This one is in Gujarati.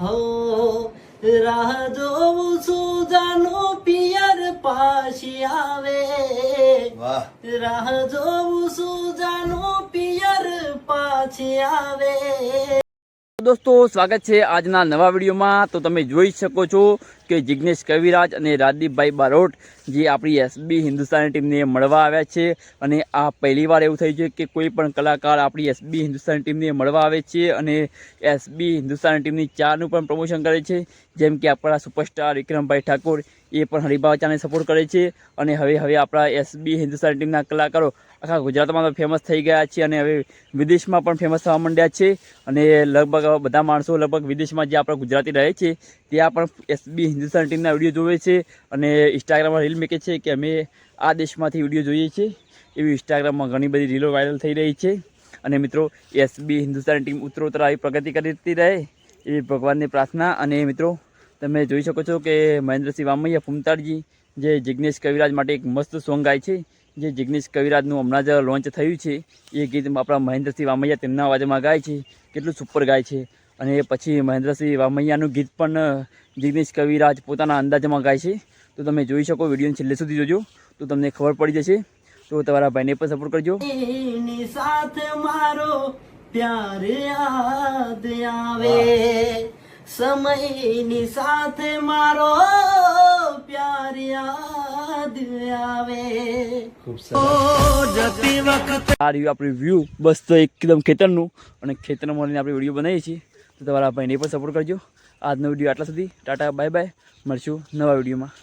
હો રાહ જોઉં છું જાનો પિયર પાછી આવે. રાહ જોઉં છું જાનો પિયર પાછી આવે. દોસ્તો સ્વાગત છે આજના નવા વિડીયોમાં. તો તમે જોઈ શકો છો કે જિગ્નેશ કવિરાજ અને રાજદીપભાઈ બારોટ, જે આપણી એસબી હિન્દુસ્તાની ટીમને મળવા આવ્યા છે. અને આ પહેલીવાર એવું થયું છે કે કોઈ પણ કલાકાર આપણી એસબી હિન્દુસ્તાની ટીમને મળવા આવે છે અને એસબી હિન્દુસ્તાની ટીમની ચારનું પણ પ્રમોશન કરે છે. જેમ કે આપણા સુપરસ્ટાર વિક્રમભાઈ ઠાકોર, એ પણ હરિભાવચાને સપોર્ટ કરે છે. અને હવે હવે આપણા એસબી હિન્દુસ્તાની ટીમના કલાકારો આખા ગુજરાતમાં તો ફેમસ થઈ ગયા છે અને હવે વિદેશમાં પણ ફેમસ થવા માંડ્યા છે. અને લગભગ બધા માણસો લગભગ વિદેશમાં જે આપણા ગુજરાતી રહે છે, ત્યાં પણ એસબી હિન્દુસ્તાન ટીમના વીડિયો જોવે છે અને ઇન્સ્ટાગ્રામમાં રીલ મેકે છે કે અમે આ દેશમાંથી વીડિયો જોઈએ છીએ એવી ઇન્સ્ટાગ્રામમાં ઘણી બધી રીલો વાયરલ થઈ રહી છે. અને મિત્રો એસબી હિન્દુસ્તાન ટીમ ઉત્તરોત્તર આવી પ્રગતિ કરતી રહે એવી ભગવાનની પ્રાર્થના અને મિત્રો, તમે જોઈ શકો છો કે મહેન્દ્રસિંહ વામૈયા, ફૂમતાડજી, જે જિગ્નેશ કવિરાજ માટે એક મસ્ત સોંગ ગાય છે. જે જિગ્નેશ કવિરાજનું હમણાં જ લોન્ચ થયું છે. એ ગીત આપણા મહેન્દ્રસિંહ વામૈયા તેમના અવાજમાં ગાય છે. કેટલું સુપર ગાય છે. અને પછી મહેન્દ્રસિંહ વામૈયાનું ગીત પણ જિગ્નેશ કવિરાજ પોતાના અંદાજમાં ગાય છે. તો તમે જોઈ શકો વિડીયોને છેલ્લે સુધી જોજો. તો તમને ખબર પડી જશે. તો તમારા ભાઈને પણ સપોર્ટ કરજો. સાથે મારો પ્યાર યાદ આવે. સમયની સાથે મારો પ્યાર યાદ આવે. ખૂબ જતી વખત આ રહ્યું આપણું વ્યૂ બસ તો એકદમ ખેતરનું. અને ખેતરમાં મળીને આપણે વીડિયો બનાવીએ છીએ. તો તમારા ભાઈને પણ સપોર્ટ કરજો. આજનો વીડિયો આટલા સુધી. ટાટા બાય બાય મળશું નવા વિડીયોમાં.